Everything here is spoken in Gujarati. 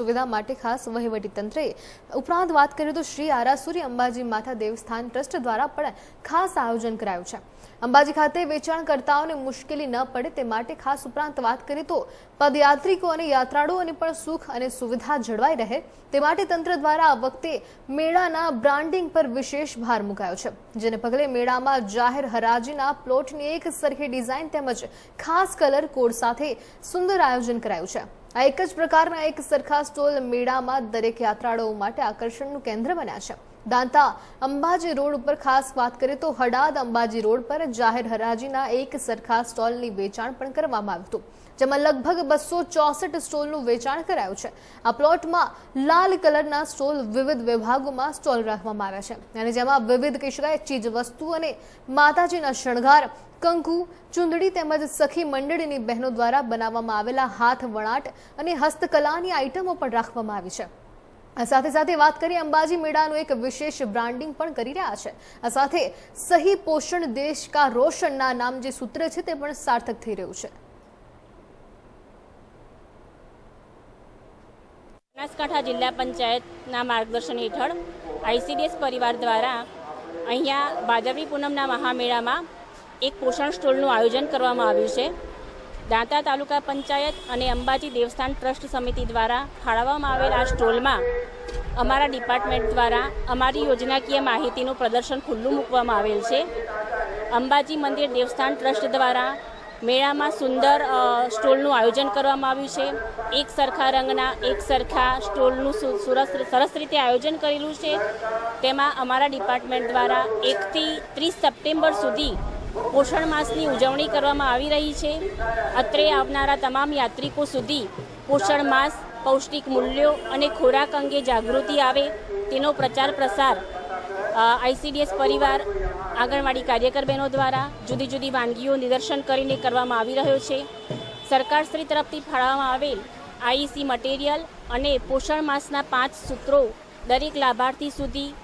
સુવિધા માટે ખાસ વહીવટી તંત્રે ઉપરાંત વાત કરીએ તો શ્રી આરાસુરી અંબાજી માતા દેવસ્થાન ટ્રસ્ટ દ્વારા પણ ખાસ આયોજન કરાયું છે. અંબાજી ખાતે વેચાણકર્તાઓને મુશ્કેલી ન પડે તે માટે ખાસ ઉપરાંત વાત કરીએ તો પદયાત્રિકો અને યાત્રાળુઓને પણ સુખ અને સુવિધા જળવાઈ રહે તે માટે તંત્ર દ્વારા આ વખતે મેળાના બ્રાન્ડિંગ પર વિશેષ ભાર મુકાયો છે, જેને પગલે મેળામાં જાહેર હરાજીના પ્લોટની એક સરખી ડિઝાઇન તેમજ ખાસ કલર કોડ સાથે સુંદર આયોજન કરાયું છે. આ એક જ પ્રકારના એક સરખા સ્ટોલ મેળામાં દરેક યાત્રાળુઓ માટે આકર્ષણનું કેન્દ્ર બન્યા છે. દાંતા અંબાજી રોડ ઉપર ખાસ વાત કરીએ તો હડાદ અંબાજી રોડ પર જાહેર હરાજીના એક સરખા સ્ટોલની વેચાણ પણ કરવામાં આવ્યું હતું, જેમાં લગભગ બસો ચોસઠ સ્ટોલનું વેચાણ કરાયું છે. આ પ્લોટમાં લાલ કલરના સ્ટોલ વિવિધ વિભાગોમાં સ્ટોલ રાખવામાં આવ્યા છે અને જેમાં વિવિધ કહી શકાય ચીજ વસ્તુ અને માતાજીના શણગાર, કંકુ, ચૂંદડી તેમજ સખી મંડળીની બહેનો દ્વારા બનાવવામાં આવેલા હાથ વણાટ અને હસ્તકલાની આઇટમો પણ રાખવામાં આવી છે. સાથે સાથે વાત કરીએ અંબાજી મેળાનું એક વિશેષ બ્રાન્ડિંગ પણ કરી રહ્યા છે. આ સાથે સહી પોષણ દેશ કા રોશનના નામ જે સૂત્ર છે તે પણ સાર્થક થઈ રહ્યું છે. બનાસકાંઠા જિલ્લા પંચાયતના માર્ગદર્શન હેઠળ આઈસીડીએસ પરિવાર દ્વારા અહીંયા ભાદરવી પૂનમના મહામેળામાં એક પોષણ સ્ટોલનું આયોજન કરવામાં આવ્યું છે. દાંતા તાલુકા પંચાયત અને અંબાજી દેવસ્થાન ટ્રસ્ટ સમિતિ દ્વારા ફાળવવામાં આવેલ આ સ્ટોલમાં અમારા ડિપાર્ટમેન્ટ દ્વારા અમારી યોજનાકીય માહિતીનું પ્રદર્શન ખુલ્લું મૂકવામાં આવેલ છે. અંબાજી મંદિર દેવસ્થાન ટ્રસ્ટ દ્વારા મેળામાં સુંદર સ્ટોલનું આયોજન કરવામાં આવ્યું છે. એક સરખા રંગના, એક સરખા સ્ટોલનું સરસ સરસ રીતે આયોજન કરેલું છે. તેમાં અમારા ડિપાર્ટમેન્ટ દ્વારા એકથી ત્રીસ સપ્ટેમ્બર સુધી પોષણ માસની ઉજવણી કરવામાં આવી રહી છે. અત્રે આવનારા તમામ યાત્રિકો સુધી પોષણ માસ, પૌષ્ટિક મૂલ્યો અને ખોરાક અંગે જાગૃતિ આવે તેનો પ્રચાર પ્રસાર આઈસીડીએસ પરિવાર, આંગણવાડી કાર્યકર બહેનો દ્વારા જુદી જુદી વાનગીઓ નિદર્શન કરીને કરવામાં આવી રહ્યો છે. સરકારશ્રી તરફથી ફાળવવામાં આવેલ આઈસી મટીરિયલ અને પોષણ માસના પાંચ સૂત્રો દરેક લાભાર્થી સુધી